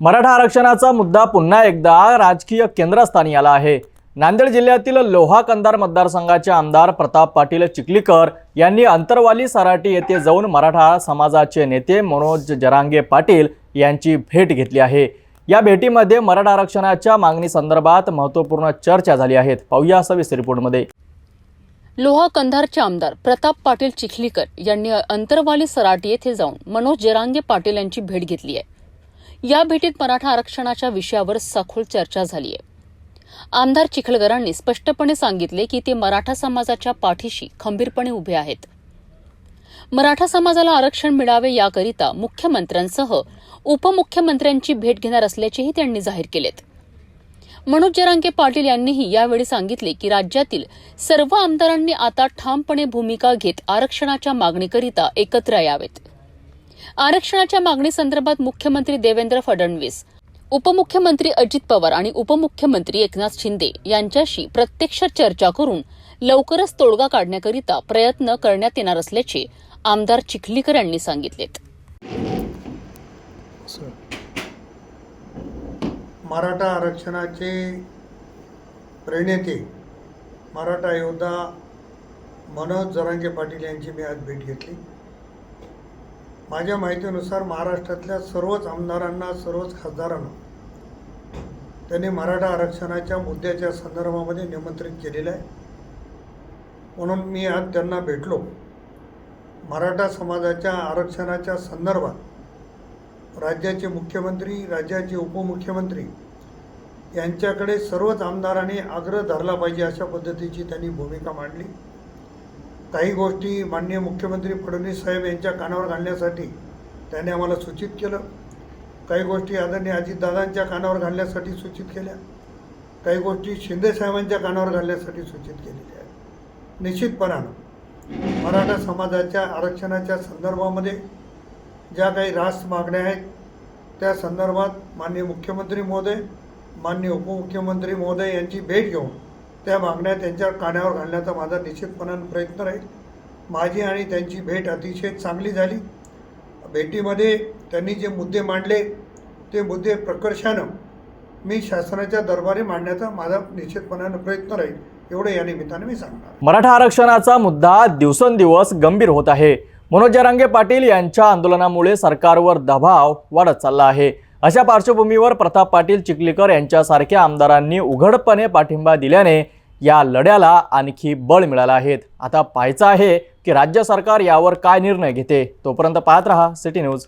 मराठा आरक्षणाचा मुद्दा पुन्हा एकदा राजकीय केंद्रस्थानी आला आहे. नांदेड जिल्ह्यातील लोहा कंधार मतदारसंघाचे आमदार प्रताप पाटील चिखलीकर यांनी अंतरवाली सराटी येथे जाऊन मराठा समाजाचे नेते मनोज जरांगे पाटील यांची भेट घेतली आहे. या भेटीमध्ये मराठा आरक्षणाच्या मागणी संदर्भात महत्त्वपूर्ण चर्चा झाली आहेत. पाहूया सविस्तर रिपोर्टमध्ये. लोहा कंधारचे आमदार प्रताप पाटील चिखलीकर यांनी अंतरवाली सराटी येथे जाऊन मनोज जरांगे पाटील यांची भेट घेतली आहे. या भेटीत मराठा आरक्षणाच्या विषयावर सखोल चर्चा झाली आहे आमदार चिखलगरांनी स्पष्टपणे सांगितले की ते मराठा समाजाच्या पाठीशी खंबीरपणे उभे आहेत. मराठा समाजाला आरक्षण मिळावे याकरिता मुख्यमंत्र्यांसह उपमुख्यमंत्र्यांची भेट घेणार असल्याचेही त्यांनी जाहीर केलेत. मनोज जरांके पाटील यांनीही यावेळी सांगितले की राज्यातील सर्व आमदारांनी आता ठामपणे भूमिका घेत आरक्षणाच्या मागणीकरिता एकत्र यावेत. आरक्षणाच्या मागणीसंदर्भात मुख्यमंत्री देवेंद्र फडणवीस उपमुख्यमंत्री अजित पवार आणि उपमुख्यमंत्री एकनाथ शिंदे यांच्याशी प्रत्यक्ष चर्चा करून लवकरच तोडगा काढण्याकरिता प्रयत्न करण्यात येणार असल्याचे आमदार चिखलीकर यांनी सांगितलेत. मराठा आरक्षणाचे प्रणेते मराठा योद्धा मनोज जरांगे पाटील यांची मी आज भेट घेतली. माझ्या माहितीनुसार महाराष्ट्रातल्या सर्वच आमदारांना सर्वच खासदारांना त्यांनी मराठा आरक्षणाच्या मुद्द्याच्या संदर्भामध्ये निमंत्रित केलेलं आहे. म्हणून मी आज त्यांना भेटलो. मराठा समाजाच्या आरक्षणाच्या संदर्भात राज्याचे मुख्यमंत्री राज्याचे उपमुख्यमंत्री यांच्याकडे सर्वच आमदारांनी आग्रह धरला पाहिजे अशा पद्धतीची त्यांनी भूमिका मांडली. काही गोष्टी माननीय मुख्यमंत्री फडणवीस साहेब यांच्या कानावर घालण्यासाठी त्यांनी आम्हाला सूचित केलं. काही गोष्टी आदरणीय अजितदादांच्या कानावर घालण्यासाठी सूचित केल्या. काही गोष्टी शिंदे साहेबांच्या कानावर घालण्यासाठी सूचित केलेल्या आहेत. निश्चितपणानं मराठा समाजाच्या आरक्षणाच्या संदर्भामध्ये ज्या काही रास्त मागण्या आहेत त्या संदर्भात माननीय मुख्यमंत्री महोदय माननीय उपमुख्यमंत्री महोदय यांची भेट घेऊन त्या मागण्या त्यांच्या कानावर घालण्याचा माझा निश्चितपणानं प्रयत्न राहील. माझी आणि त्यांची भेट अतिशय चांगली झाली. भेटीमध्ये त्यांनी जे मुद्दे मांडले ते मुद्दे प्रकर्षानं मी शासनाच्या दरबारी मांडण्याचा माझा निश्चितपणानं प्रयत्न राहील. एवढं या निमित्तानं मी सांगणार. मराठा आरक्षणाचा मुद्दा दिवसेंदिवस गंभीर होत आहे. मनोज जरांगे पाटील यांच्या आंदोलनामुळे सरकारवर दबाव वाढत चालला आहे. अशा पार्श्वभूमीवर प्रताप पाटील चिखलीकर यांच्यासारख्या आमदारांनी उघडपणे पाठिंबा दिल्याने या लढ्याला आणखी बळ मिळालं आहेत आता पाहायचं आहे की राज्य सरकार यावर काय निर्णय घेते. तोपर्यंत पाहत रहा सिटी न्यूज.